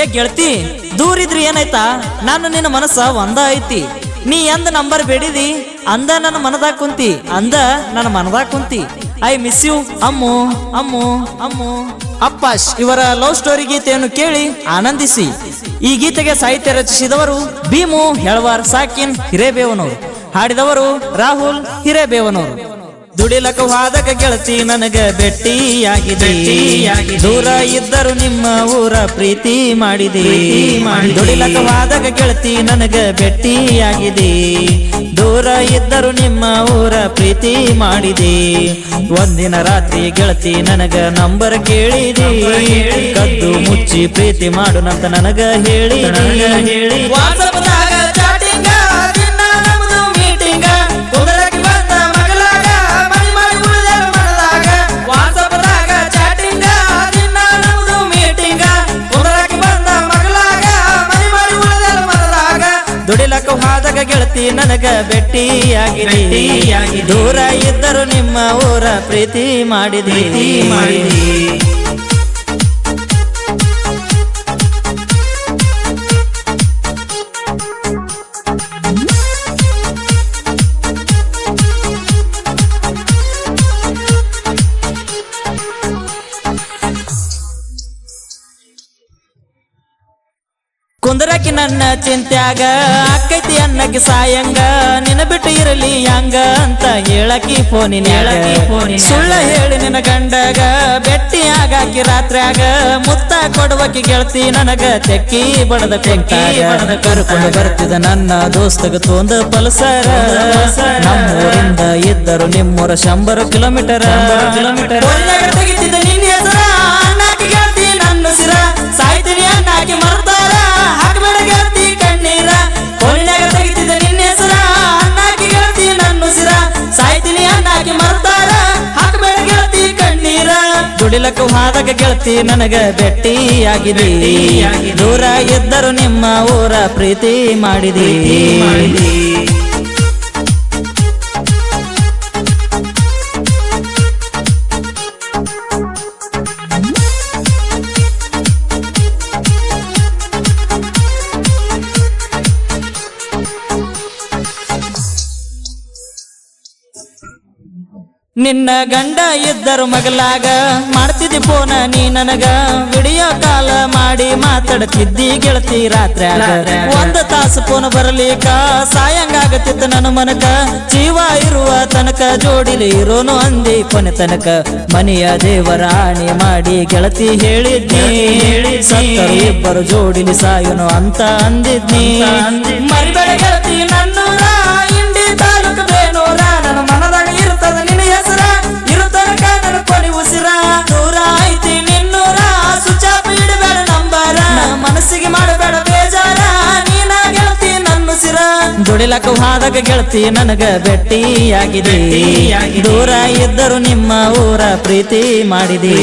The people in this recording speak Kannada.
ಏ ಗೆಳತಿ ದೂರ ಇದ್ರಿ ಏನಾಯ್ತಾ? ನಾನು ನಿನ್ನ ಮನಸ್ಸ ಒಂದ ಐತಿ. ನೀ ಎಂದ ನಂಬರ್ ಬೇಡಿದಿ, ಅಂದ ನನ್ನ ಮನದಾಗ ಕುಂತಿ, ಅಂದ ನನ್ನ ಮನದಾಗ ಕುಂತಿ. I miss you, Ammu Ammu Ammu. ಅಪ್ಪಾಶ್, ಇವರ ಲವ್ ಸ್ಟೋರಿ ಗೀತೆಯನ್ನು ಕೇಳಿ ಆನಂದಿಸಿ. ಈ ಗೀತೆಗೆ ಸಾಹಿತ್ಯ ರಚಿಸಿದವರು ಭೀಮು, ಹೆಳವಾರ್, ಸಾಕಿನ್ ಹಿರೇಬೇವನವರು ಹಾಡಿದವರು ರಾಹುಲ್ ಹಿರೇಬೇವನವರು ದುಡಿಲಕ ವಾದಕ ಗೆಳತಿ ನನಗ ಬೆಟ್ಟಿಯಾಗಿದೆ. ದೂರ ಇದ್ದರು ನಿಮ್ಮ ಊರ ಪ್ರೀತಿ ಮಾಡಿದೆ. ದುಡಿಲಕ ವಾದಕ ಗೆಳತಿ ನನಗ ಬೆಟ್ಟಿಯಾಗಿದೆ. ದೂರ ಇದ್ದರು ನಿಮ್ಮ ಊರ ಪ್ರೀತಿ ಮಾಡಿದೆ. ಒಂದಿನ ರಾತ್ರಿ ಗೆಳತಿ ನನಗ ನಂಬರ್ ಕೇಳಿದಿ. ಕದ್ದು ಮುಚ್ಚಿ ಪ್ರೀತಿ ಮಾಡು ನಂತ ನನಗ ಹೇಳಿ ದುಡಿಲಕ್ಕ ಹಾದಾಗ ಗೆಳತಿ ನನಗ ಭೆಟ್ಟಿಯಾಗಿದೆ ದೂರ ಇದ್ದರು ನಿಮ್ಮ ಊರ ಪ್ರೀತಿ ಮಾಡಿದಿ. ಮಾಡಿದಿ. ನನ್ನ ಚಿಂತ್ಯಾಗ ಅಕ್ಕೈತಿ ಅನ್ನಕ್ಕೆ ಸಾಯಂಗ. ನಿನ್ನ ಬಿಟ್ಟು ಇರಲಿ ಹಂಗ ಅಂತ ಹೇಳಕಿ ಫೋನಿನ ಹೇಳಕಿ ಫೋನಿ ಸುಳ್ಳ ಹೇಳಿ ನಿನ್ನ ಗಂಡಗ ಬೆಟ್ಟಿ ಆಗಾಕಿ ರಾತ್ರಿಯಾಗ. ಮುತ್ತ ಕೊಡುವಕಿ ಗೆಳತಿ ನನಗ ತೆಕ್ಕಿ ಬಡದ ತೆಕ್ಕಿ ಬಡದ ಕರ್ಕೊಂಡು ಬರ್ತಿದ ನನ್ನ ದೋಸ್ತಗ ತೋಂದ ಪಲ್ಸರ. ನಮ್ಮೂರಿಂದ ಇದ್ದರು ನಿಮ್ಮೂರ ಶಂಬರು ಕಿಲೋಮೀಟರ್. ಕಿಲೋಮೀಟರ್. ದುಡಿಲಕ್ಕ ಹಾದಾಗ ಗೆಳತಿ ನನಗ ಆಗಿದೆ ದೂರ ಇದ್ದರು ನಿಮ್ಮ ಊರ ಪ್ರೀತಿ ಮಾಡಿದಿ. ನಿನ್ನ ಗಂಡ ಇದ್ದರು ಮಗಲಾಗ. ಮಾಡ್ತಿದ್ದಿ ಫೋನ ನೀ ನನಗ. ವಿಡಿಯೋ ಕಾಲ್ ಮಾಡಿ ಮಾತಾಡ್ತಿದ್ದಿ ಗೆಳತಿ ರಾತ್ರಿ ಒಂದು ತಾಸು ಫೋನ್ ಬರಲಿಕ ಸಾಯಂಗಾಗತ್ತಿತ್ತು ನನ್ನ ಮನಕ. ಜೀವ ಇರುವ ತನಕ ಜೋಡಿಲಿ ಇರೋನು ಅಂದಿ ಕೊನೆ ತನಕ. ಮನೆಯ ದೇವರ ಆಣಿ ಮಾಡಿ ಗೆಳತಿ ಹೇಳಿದ್ನಿ. ಇಬ್ಬರು ಜೋಡಿಲಿ ಸಾಯೋನು ಅಂತ ಅಂದಿದ್ನಿ. ಮರಿಬೇಡ ದುಡಿಲಕ್ಕ ಹಾದಾಗ ಗೆಳತಿ ನನಗ ಭೆಟ್ಟಿಯಾಗಿದೆ ದೂರ ಇದ್ದರು ನಿಮ್ಮ ಊರ ಪ್ರೀತಿ ಮಾಡಿದಿ.